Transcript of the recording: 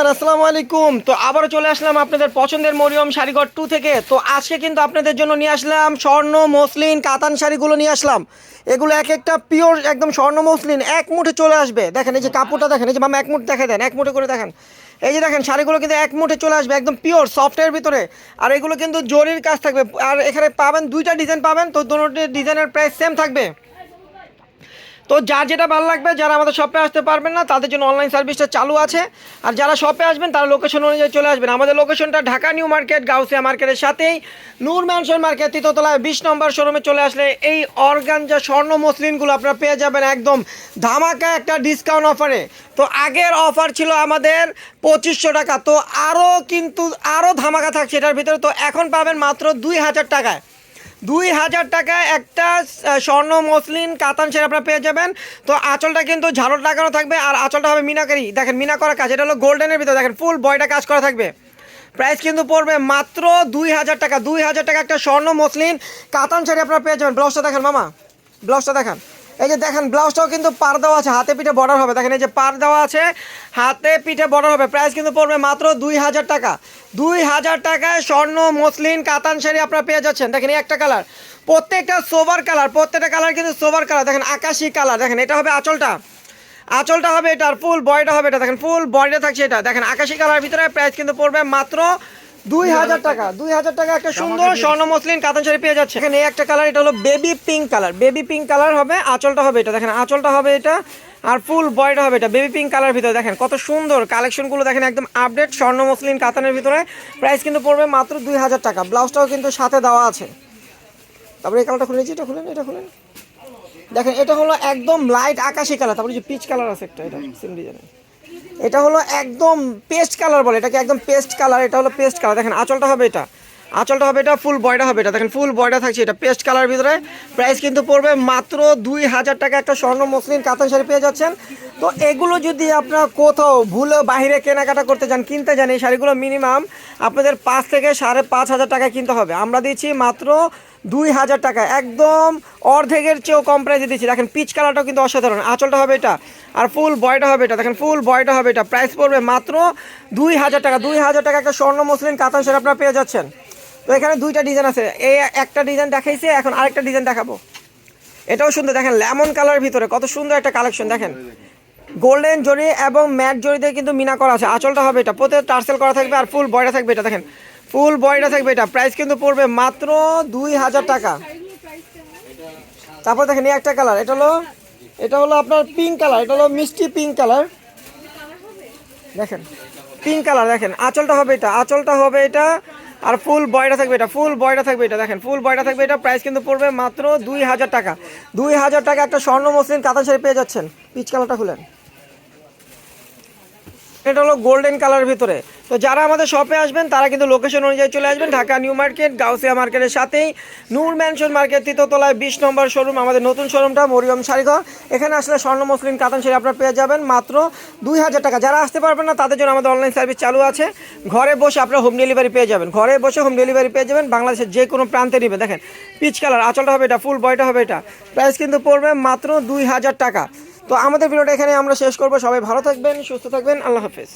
Everyone আসসালামু আলাইকুম। তো আবারও চলে আসলাম আপনাদের পছন্দের মরিয়ম শাড়িঘর টু থেকে। তো আজকে কিন্তু আপনাদের জন্য নিয়ে আসলাম স্বর্ণ, মসলিন, কাতান শাড়িগুলো নিয়ে আসলাম। এগুলো এক একটা পিওর একদম স্বর্ণ, মসলিন, এক মুঠে চলে আসবে। দেখেন, এই যে কাপড়টা দেখেন, এই যে মামা এক মুঠ দেখে দেন, এক মুঠে করে দেখেন। এই যে দেখেন, শাড়িগুলো কিন্তু এক মুঠে চলে আসবে, একদম পিওর সফটের ভিতরে। আর এগুলো কিন্তু জরির কাজ থাকবে। আর এখানে পাবেন, দুইটা ডিজাইন পাবেন, তো দুটো ডিজাইনের প্রাইস সেম থাকবে। তো যার যেটা ভালো লাগবে, যারা আমাদের শপে আসতে পারবেন না, তাদের জন্য অনলাইন সার্ভিসটা চালু আছে। আর যারা শপে আসবেন, তারা লোকেশন অনুযায়ী চলে আসবেন। আমাদের লোকেশনটা ঢাকা নিউ মার্কেট, গাউসিয়া মার্কেটের সাথেই। নূর ম্যানশন মার্কেট তৃতীয়তলায় বিশ নম্বর শোরুমে চলে আসলে এই অর্গানজা স্বর্ণ মসলিনগুলো আপনারা পেয়ে যাবেন একদম ধামাকা একটা ডিসকাউন্ট অফারে তো আগের অফার ছিল আমাদের পঁচিশশো টাকা। তো আরও কিন্তু আরও ধামাকা থাকছে এটার ভিতরে। তো এখন পাবেন মাত্র দুই হাজার টাকায়। দুই হাজার টাকা একটা স্বর্ণ, মসলিন, কাতান সেটা আপনারা পেয়ে যাবেন। তো আঁচলটা কিন্তু ঝাড়ট লাগানো থাকবে আর আঁচলটা হবে মিনাকারি। দেখেন, মিনা করা কাজ, এটা হলো গোল্ডেনের ভিতরে। দেখেন, ফুল বয়টা কাজ করা থাকবে। প্রাইস কিন্তু পড়বে মাত্র দুই হাজার টাকা। দুই হাজার টাকা একটা স্বর্ণ, মসলিন, কাতান শাড়ি আপনারা পেয়ে যাবেন। ব্লাউজটা দেখেন, মামা। ব্লাউজটা দেখান। এই যে দেখেন, ব্লাউজটাও কিন্তু পার দেওয়া আছে, হাতে পিঠে বর্ডার হবে। দেখেন, এই যে পার দেওয়া আছে, হাতে পিঠে বর্ডার হবে। প্রাইস কিন্তু পড়বে মাত্র দুই হাজার টাকা। দুই হাজার টাকায় স্বর্ণ, মসলিন, কাতান শাড়ি আপনারা পেয়ে যাচ্ছেন। দেখেন একটা কালার। প্রত্যেকটা সোভার কালার, প্রত্যেকটা কালার কিন্তু সোভার কালার। দেখেন, আকাশি কালার। দেখেন, এটা হবে আঁচলটা। আঁচলটা হবে এটার, ফুল বয়টা হবে এটা। দেখেন, ফুল বয়টা থাকছে এটা। দেখেন, আকাশি কালার ভিতরে প্রাইস কিন্তু পড়বে মাত্র দুই হাজার টাকা দুই হাজার টাকা একটা সুন্দর স্বর্ণ মসলিন কাতান শাড়ি পেয়ে যাচ্ছে। এখানে এই একটা কালার এটা হলো baby pink colour baby pink colour হবে আঁচলটা হবে এটা। দেখেন আঁচলটা হবে এটা আর ফুল বয়টা হবে এটা। বেবি পিঙ্ক কালার ভিতরে দেখেন কত সুন্দর কালেকশনগুলো দেখেন একদম আপডেট স্বর্ণ মসলিন কাতানের ভিতরে। প্রাইস কিন্তু পড়বে মাত্র দুই হাজার টাকা। ব্লাউজটাও কিন্তু সাথে দেওয়া আছে। তারপরে এই কালারটা খুলে নিচ্ছি এটা খুলেন এটা খুলেন। দেখেন এটা হলো একদম লাইট আকাশি কালার তারপরে যে পিচ কালার আছে একটা এটা সেম ডিজাইনের এটা হলো একদম পেস্ট কালার বলে, এটাকে একদম পেস্ট কালার এটা হলো পেস্ট কালার দেখেন, আঁচলটা হবে এটা। আঁচলটা হবে এটা ফুল বয়টা হবে এটা। দেখেন ফুল বয়টা থাকছে এটা পেস্ট কালার ভিতরে। প্রাইস কিন্তু পড়বে মাত্র দুই হাজার টাকা একটা স্বর্ণ মসলিন কাতান শাড়ি পেয়ে যাচ্ছেন। তো এগুলো যদি আপনার কোথাও ভুলে বাইরে কেনাকাটা করতে যান, কিনতে যান, এই শাড়িগুলো মিনিমাম আপনাদের পাঁচ থেকে সাড়ে পাঁচ হাজার টাকায় কিনতে হবে। আমরা দিচ্ছি মাত্র দুই হাজার টাকা। একদম অর্ধেকের চেয়েও কম প্রাইসে দিচ্ছি। দেখেন পিচ কালারটাও কিন্তু অসাধারণ। আঁচলটা হবে এটা। আর ফুল বয়টা হবে এটা। দেখেন, ফুল বয়টা হবে এটা। প্রাইস পড়বে মাত্র দুই হাজার টাকা। দুই হাজার টাকা একটা স্বর্ণ মসলিন কাতান শাড়ি আপনারা পেয়ে যাচ্ছেন। তো এখানে দুইটা ডিজাইন আছে। এই একটা ডিজাইন দেখাইছে, এখন আরেকটা ডিজাইন দেখাবো। এটাও সুন্দর। দেখেন লেমন কালারের ভিতরে কত সুন্দর একটা কালেকশন দেখেন গোল্ডেন জরি এবং ম্যাট জরি দিয়ে কিন্তু মিনা করা আছে। আঁচলটা হবে এটা। প্রত্যেক টার্সেল করা থাকবে আর ফুল বয়টা থাকবে এটা। দেখেন ফুল বয়টা থাকবে এটা। প্রাইস কিন্তু পড়বে মাত্র দুই হাজার টাকা। তারপর দেখেন একটা কালার, এটা হলো এটা হলো আপনার পিঙ্ক কালার, এটা হলো মিষ্টি পিঙ্ক কালার। দেখেন পিঙ্ক কালার দেখেন, আঁচলটা হবে এটা, আঁচলটা হবে এটা, আর ফুল বয়টা থাকবে এটা, ফুল বয়টা থাকবে এটা, দেখেন, ফুল বয়টা থাকবে এটা, প্রাইস কিন্তু পড়বে মাত্র দুই হাজার টাকা। দুই হাজার টাকা একটা স্বর্ণ মসলিন কাতান শাড়ি পেয়ে যাচ্ছেন। পিচ কালারটা খুলেন। এটা হলো গোল্ডেন কালার ভিতরে। তো যারা আমাদের শপে আসবেন, তারা কিন্তু লোকেশন অনুযায়ী চলে আসবেন। ঢাকা নিউ মার্কেট গাউসিয়া মার্কেটের সাথেই। নূর ম্যানশন মার্কেট তৃতীয়তলায় বিশ নম্বর শোরুম আমাদের নতুন শোরুমটা মরিয়ম শাড়িঘর। এখানে আসলে স্বর্ণ মসলিন কাতান শাড়ি আপনারা পেয়ে যাবেন। মাত্র দুই হাজার টাকা। যারা আসতে পারবেন না, তাদের জন্য আমাদের অনলাইন সার্ভিস চালু আছে। ঘরে বসে আপনারা হোম ডেলিভারি পেয়ে যাবেন। ঘরে বসে হোম ডেলিভারি পেয়ে যাবেন বাংলাদেশের যে কোনো প্রান্তে নেবে। দেখেন, পিচ কালার আঁচলটা হবে এটা ফুল বয়টা হবে এটা। প্রাইস কিন্তু পড়বে মাত্র দুই হাজার টাকা। তো আমাদের ভিডিওটা এখানে আমরা শেষ করব। সবাই ভালো থাকবেন সুস্থ থাকবেন। আল্লাহ হাফেজ।